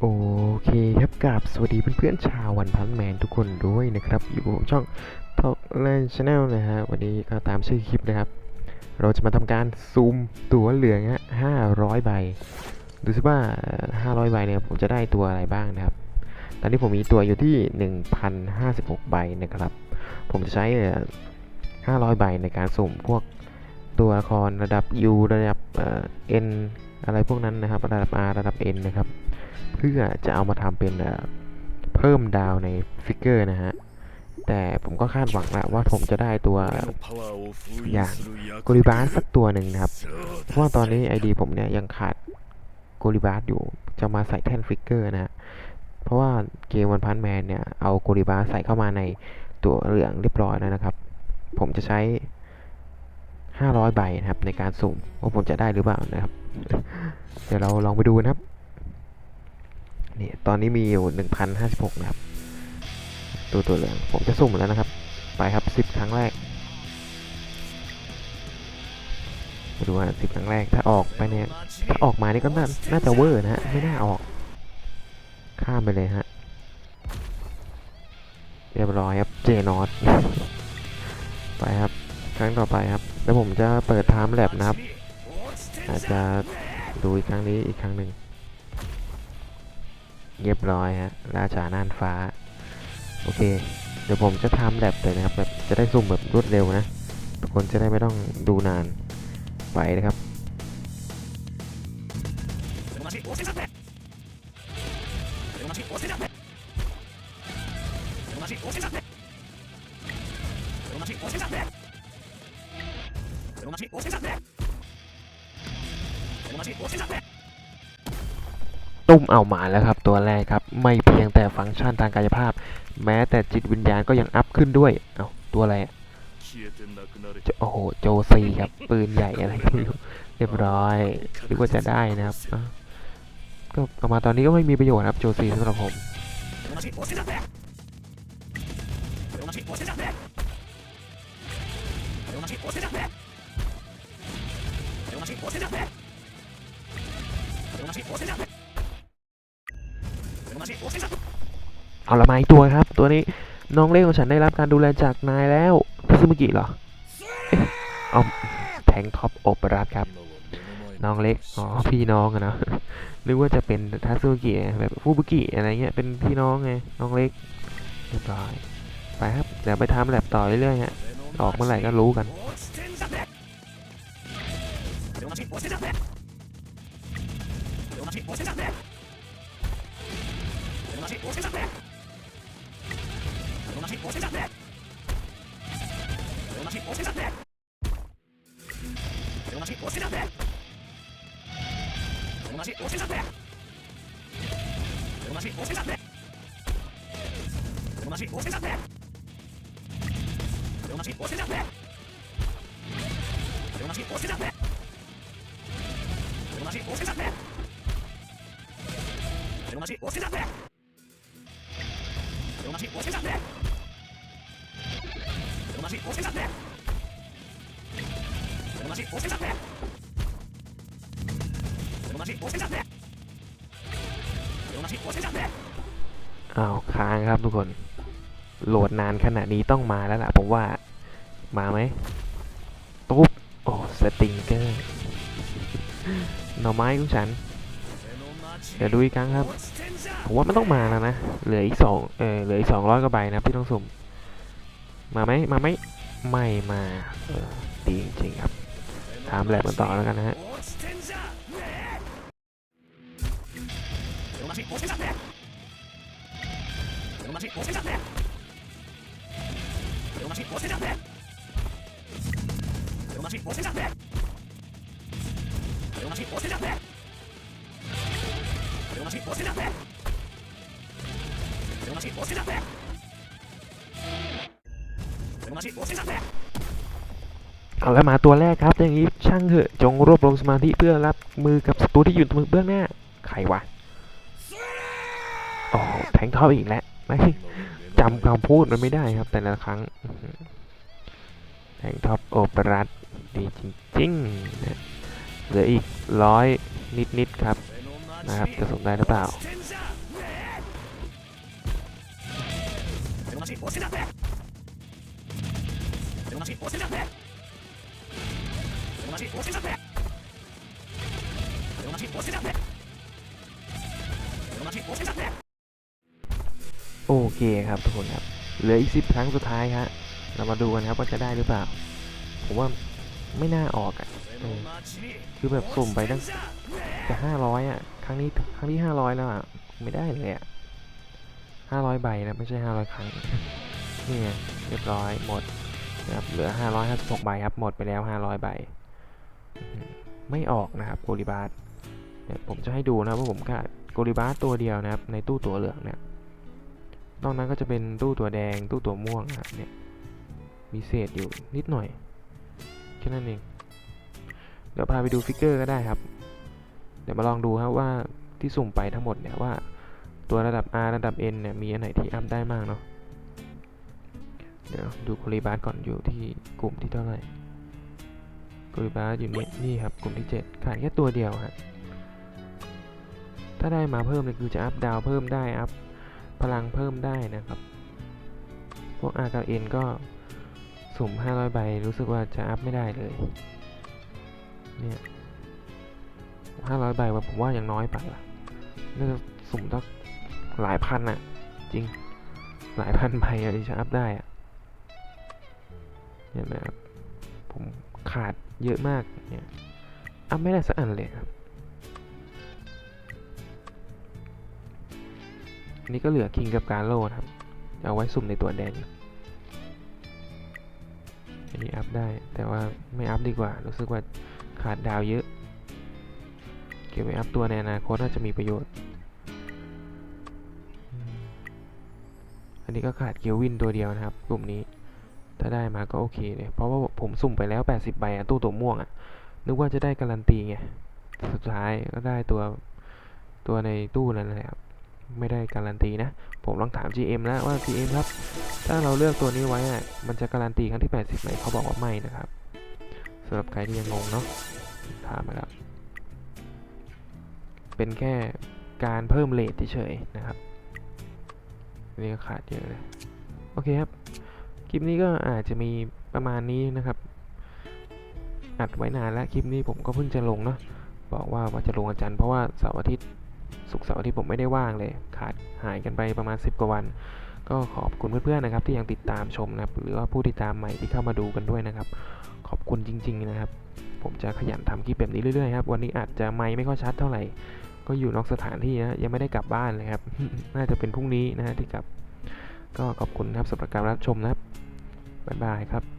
โอเคครับกับสวัสดีเพื่อนๆชาววันพันแมนทุกคนด้วยนะครับ อยู่กับช่อง Talk Land Channel นะฮะวันนี้ก็ตามชื่อคลิปนะครับ เราจะมาทำการซูมตัวเหลืองฮะ500ใบ ดูสิว่า500ใบเนี่ยผมจะได้ตัวอะไรบ้างนะครับ ตอนนี้ผมมีตัวอยู่ที่1,056ใบนะครับ ผมจะใช้เอ่อ500ใบในการสุ่มพวกตัวละครระดับ U ระดับเอ่อ N อะไรพวกนั้นนะครับ ระดับ R ระดับ N นะครับ เพื่อจะเอามาทำเป็นเพิ่มดาวในฟิกเกอร์นะฮะ แต่ผมก็คาดหวังแหละว่าผมจะได้ตัวอย่างโกลิบาสสักตัวหนึ่งนะครับ เพราะว่าตอนนี้ ID ผมเนี่ยยังขาดโกลิบาสอยู่ จะมาใส่แท่นฟิกเกอร์นะฮะ เพราะว่าเกมวันพันแมนเนี่ยเอาโกลิบาสใส่เข้ามาในตัวเหลืองเรียบร้อยแล้วนะครับ ผมจะใช้ 500 ใบนะครับในการสุ่มว่าผมจะได้หรือเปล่านะครับ เดี๋ยวเราลองไปดูนะครับ นี่ตอนนี้มีอยู่ 1,056 นะครับ ตัวตัวเหลือง ผมจะสุ่มแล้วนะครับ ไปครับ 10 ครั้งแรกมาดูว่า10 ครั้งแรก ถ้าออกไปเนี่ย ถ้าออกมานี่ก็น่าน่าจะเวอร์นะฮะ ไม่น่าออก ข้ามไปเลยฮะ เรียบร้อยครับ เจนอตไปครับ ครั้งต่อไปครับ แล้วผมจะเปิดไทม์แลบนะครับ อาจจะดูอีกครั้งนี้อีกครั้งหนึ่ง เรียบร้อยฮะราชาน่านฟ้า โอเค เดี๋ยวผมจะทำแลบเลยนะครับแบบจะได้ซุ่มแบบรวดเร็วนะ ทุกคนจะได้ไม่ต้องดูนานไปนะครับ ตุ้มเอามาแล้วครับตัวแรกครับ ไม่เพียงแต่ฟังก์ชันทางกายภาพ แม้แต่จิตวิญญาณก็ยังอัพขึ้นด้วย เอาตัวอะไรโอ้โหโจซีครับ ปืนใหญ่อะไรก็ไม่รู้เรียบร้อยหรือว่าจะได้นะครับก็เอามาตอนนี้ก็ไม่มีประโยชน์ครับโจซีสำหรับผม เอาละมาอีกตัวครับ ตัวนี้น้องเล็กของฉันได้รับการดูแลจากนายแล้วทัซึมิกิเหรอเอาแทงท็อปโอเปรัสครับ น้องเล็ก อ๋อ พี่น้องอะนาะนึกว่าจะเป็นทัซึกิแบบฟูบุกิอะไรเงี้ย เป็นพี่น้องไง น้องเล็กเรียบร้อย ไปครับ เดี๋ยวไปทำแลบต่อเรื่อยๆฮะ ออกเมื่อไหร่ก็รู้กัน 同じ押してたって同じ押してたって同じ押してたって同じ押してたって同じ押してたって同じ押してたって同じ押してたって同じ押してたって同じ押してたって同じ押してたって同じ押してたって อ้าวค้างครับทุกคน โหลดนานขนาดนี้ต้องมาแล้วล่ะผมว่า มาไหมตุ๊บ โอ้ สติงเกอร์ หน่อไม้ของฉัน เดี๋ยวดูอีกครั้งครับ ผมว่ามันต้องมาแล้วนะ เหลืออีกสองเออเหลืออีกสองร้อยกว่าใบนะครับที่ต้องสุ่ม มาไหมมาไหมไม่มาเออดีจริงครับถามแลบกันต่อแล้วกันนะฮะ เอาแล้วมาตัวแรกครับอย่างนี้ช่างเถอะจงรวบรวมสมาธิเพื่อรับมือกับศัตรูที่อยู่เบื้องหน้า ใครวะโอ้แทงท็อปอีกแล้วไม่จำคำพูดมันไม่ได้ครับ แต่ละครั้งแทงท็อปโอเปรัสดีจริงๆนะเหลืออีกร้อยนิดๆครับ นะครับจะสมได้หรือเปล่าโอเคครับทุกคนครับ เหลืออีกสิบครั้งสุดท้ายครับเรามาดูกันครับว่าจะได้หรือเปล่า ผมว่าไม่น่าออกอะคือแบบสุ่มไปตั้งจะห้าร้อยอะ ครั้งนี้ครั้งที่ห้าร้อยแล้วอะไม่ได้เลยอะห้าร้อยใบนะไม่ใช่ห้าร้อยครั้งนี่ไงเรียบร้อยหมดนะครับเหลือห้าร้อยห้าสิบหกใบครับหมดไปแล้วห้าร้อยใบไม่ออกนะครับโกลิบาสเนี่ยผมจะให้ดูนะครับว่าผมขาดโกลิบาสตัวเดียวนะครับ ในตู้ตัวเหลืองเนี่ยนอกนั้นก็จะเป็นตู้ตัวแดงตู้ตัวม่วงนะครับเนี่ยมีเศษอยู่นิดหน่อยแค่นั้นเองเดี๋ยวพาไปดูฟิกเกอร์ก็ได้ครับ เดี๋ยวมาลองดูครับว่าที่สุ่มไปทั้งหมดเนี่ยว่าตัวระดับ R ระดับ N เนี่ยมีอันไหนที่อัพได้มากเนาะ เดี๋ยวดูโคลิบาสก่อนอยู่ที่กลุ่มที่เท่าไหร่โคลิบาสอยู่นี่นี่ครับกลุ่มที่ 7 ขาดแค่ตัวเดียวฮะถ้าได้มาเพิ่มเลยคือจะอัพดาวเพิ่มได้อัพพลังเพิ่มได้นะครับ พวก R กับ N ก็สุ่ม 500 ใบ รู้สึกว่าจะอัพไม่ได้เลย เนี่ย 500ใบว่าผมว่ายังน้อยไปละน่าจะสุ่มต้งหลายพันอะจริง หลายพันใบอะที่จะอัพได้อะเห็นไหมครับผมขาดเยอะมากเนี่ยอัพไม่ได้สักอันเลยครับอันนี้ก็เหลือคิงกับการโลนะครับ เอาไว้สุ่มในตัวแดงอันนี้อัพได้แต่ว่าไม่อัพดีกว่า รู้สึกว่าขาดดาวเยอะ ก็บไว้อัพตัวในอนาคตน่าจะมีประโยชน์ อันนี้ก็ขาดเกียววินตัวเดียวนะครับ กลุ่มนี้ ถ้าได้มาก็โอเคเลย เพราะว่าผมสุ่มไปแล้ว 80 ใบอะตู้ตัวม่วงอะนึกว่าจะได้การันตีไง สุดท้ายก็ได้ตัวตัวในตู้นั้นแหละครับ ไม่ได้การันตีนะ ผมลองถาม GM แล้วว่า GM ครับ ถ้าเราเลือกตัวนี้ไว้อะมันจะการันตีครั้งที่ 80ไหมเขาบอกว่าไม่นะครับสำหรับใครที่ยังงงเนาะถามมาแล้ว เป็นแค่การเพิ่มเลทเฉยๆนะครับนี่ก็ขาดเยอะเลยโอเคครับ คลิปนี้ก็อาจจะมีประมาณนี้นะครับอัดไว้นานแล้วคลิปนี้ผมก็เพิ่งจะลงเนาะบอกว่าว่าจะลงอาจารย์เพราะว่าเสาร์อาทิตย์ศุกเสาร์อาทิตย์ผมไม่ได้ว่างเลย ขาดหายกันไปประมาณ 10 กว่าวัน ก็ขอบคุณเพื่อนๆนะครับ ที่ยังติดตามชมนะครับ หรือว่าผู้ติดตามใหม่ที่เข้ามาดูกันด้วยนะครับ ขอบคุณจริง ๆนะครับ ผมจะขยันทำคลิปแบบนี้เรื่อยๆครับ วันนี้อาจจะไม่ไม่ค่อยชัดเท่าไหร่ ก็อยู่นอกสถานที่นะ ยังไม่ได้กลับบ้านเลยครับ น่าจะเป็นพรุ่งนี้นะที่กลับ ก็ขอบคุณครับสำหรับการรับชมนะครับ บ๊ายบายครับ